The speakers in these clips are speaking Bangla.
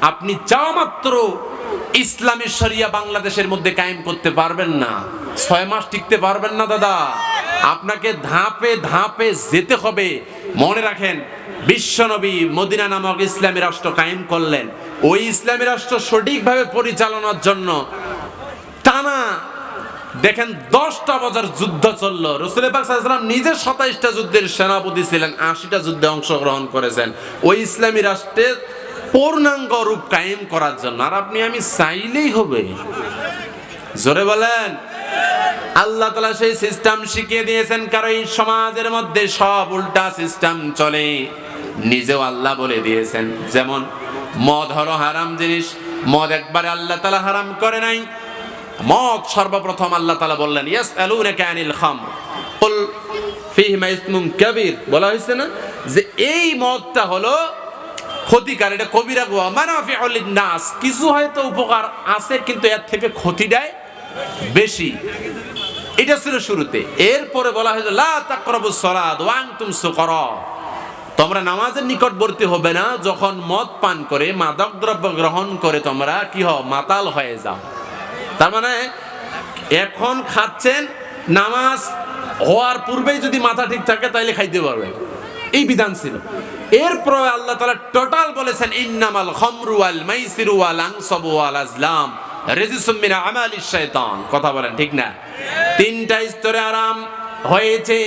আপনি চাওয়া মাত্র ইসলামী শরিয়া বাংলাদেশের মধ্যে কায়েম করতে পারবেন না। ছয় মাস টিকতে পারবেন না দাদা। আপনাকে ধাপে ধাপে যেতে হবে। মনে রাখেন বিশ্বনবী মদিনা নামক ইসলামী রাষ্ট্র কায়েম করলেন। ওই ইসলামী রাষ্ট্র সঠিকভাবে পরিচালনার জন্য টানা, দেখেন, দশটা বছর যুদ্ধ চলল। রসুল পাকসাল্লাম নিজে সাতাইশটা যুদ্ধের সেনাপতি ছিলেন, আশিটা যুদ্ধে অংশগ্রহণ করেছেন। ওই ইসলামী রাষ্ট্রের পূর্ণাঙ্গ রূপ কায়েম করার জন্য। আর আপনি আমি চাইলেই হবে। জোরে বলেন। আল্লাহ তালা সেই সিস্টেম শিখিয়ে দিয়েছেন, কারণ এই সমাজের মধ্যে সব উল্টা সিস্টেম চলে। নিজেও আল্লাহ বলে দিয়েছেন। যেমন, মদ হলো হারাম জিনিস। মদ একবারে আল্লাহ তালা হারাম করে নাই। মদ সর্বপ্রথম আল্লাহ তালা বললেন ইয়াস আলুনাকা আনিল খামর। কুল ফিহিমা কাবীর। বলা হয়েছে না যে, এই মদটা হলো ক্ষতিকার, এটা কবিরা গোয়া। মানাফিউল নাস কিছু হয়তো উপকার আছে, কিন্তু এর থেকে ক্ষতি দেয় বেশি। এটা ছিল শুরুতে। এরপরে বলা হয়েছে, লা তাকরাবুস সালাত ওয়া আনতুম সুকারা। তোমরা নামাজের নিকটবর্তী হবে না, যখন মদ পান করে, মাদক দ্রব্য গ্রহণ করে তোমরা কি হও, মাতাল হয়ে যাও। তার মানে এখন খাচ্ছেন, নামাজ হওয়ার পূর্বেই যদি মাথা ঠিক থাকে তাহলে খাইতে পারবেন। এই বিধান ছিল। এরপরে আল্লাহ টোটাল বলেছেন, ইন্নামাল খামরু ওয়াল মাইসিরু আনসাবু ওয়াল আজলাম। শাইতান। কথা বলেন, ঠিক না? তিনটা স্তরে আরাম হয়েছে।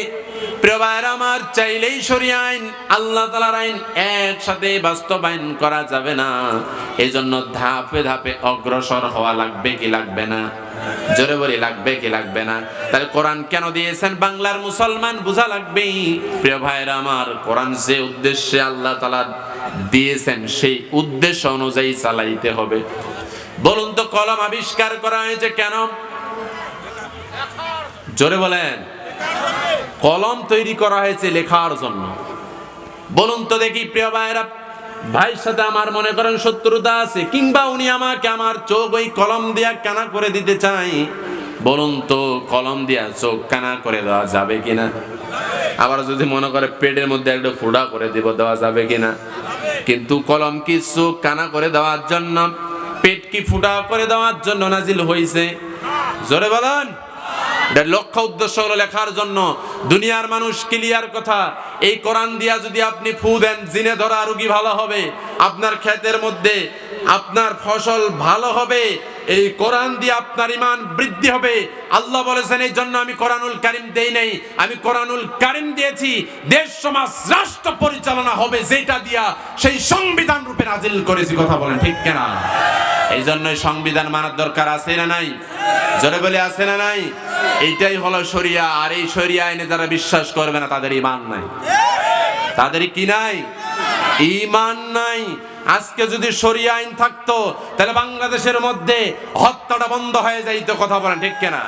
প্রিয় ভাইয়েরা আমার চাইলেই সরিয়ে আইন, আল্লাহ তালার আইন একসাথে বাস্তবায়ন করা যাবে না। এই জন্য ধাপে ধাপে অগ্রসর হওয়া লাগবে কি লাগবে না? জোরে বলি, লাগবে কি লাগবে না? তাহলে কোরআন কেন দিয়েছেন? বাংলার মুসলমান বোঝা লাগবেই। প্রিয় ভাইয়েরা আমার কোরআন যে উদ্দেশ্যে আল্লাহ তালা দিয়েছেন সেই উদ্দেশ্য অনুযায়ী চালাইতে হবে। বলুন তো, কলম আবিষ্কার করা হয়েছে কেন? জোরে বলেন। কলম তৈরি করা হয়েছে লেখার জন্য। বলুন তো দেখি, প্রিয় ভাইয়েরা, ভাইয়ের সাথে আমার মনে করেন শত্রুতা আছে, কিংবা উনি আমাকে আমার চোখ ওই কলম দিয়া কানা করে দিতে চাই বলুন তো, কলম দিয়া চোখ কানা করে দেওয়া যাবে কিনা? আবার যদি মনে করে পেটের মধ্যে একটা ফুটা করে দিব, দেওয়া যাবে কিনা? কিন্তু কলম কি কানা করে দেওয়ার জন্য, পেট কি ফুটা করে দেওয়ার জন্য নাজিল হয়েছে জোরে বলেন। এটার লক্ষ্য উদ্দেশ্য হলো লেখার জন্য। দুনিয়ার মানুষ ক্লিয়ার কথা। এই কোরআন দিয়া যদি আপনি ফু দেন, জিনে ধরা রুগী ভালো হবে। আপনার ক্ষেতের মধ্যে আপনার ফসল ভালো হবে। এই কোরআন দিয়ে আপনার ইমান বৃদ্ধি হবে। আল্লাহ বলেছেন, এই জন্য আমি কোরআনুল কারিম দেই নাই। আমি কোরআনুল কারিম দিয়েছি। দেশ, সমাজ, রাষ্ট্র পরিচালনা হবে যেটা দিয়া সেই সংবিধান রূপে নাজিল করেছি। কথা বলেন ঠিক কেনা? এই জন্যই সংবিধান মানার দরকার আছে না নাই? জোরে বলে আছে না নাই? এইটাই হলো শরিয়া, আর এই শরিয়া আইনে যারা বিশ্বাস করবে না, তাদের ইমান নাই। তাদের কি নাই? ইমান নাই। আজকে যদি শরিয়া আইন থাকতো, তাহলে বাংলাদেশের মধ্যে হত্যাটা বন্ধ হয়ে যাইতো, কথা বলেন ঠিক কেনা?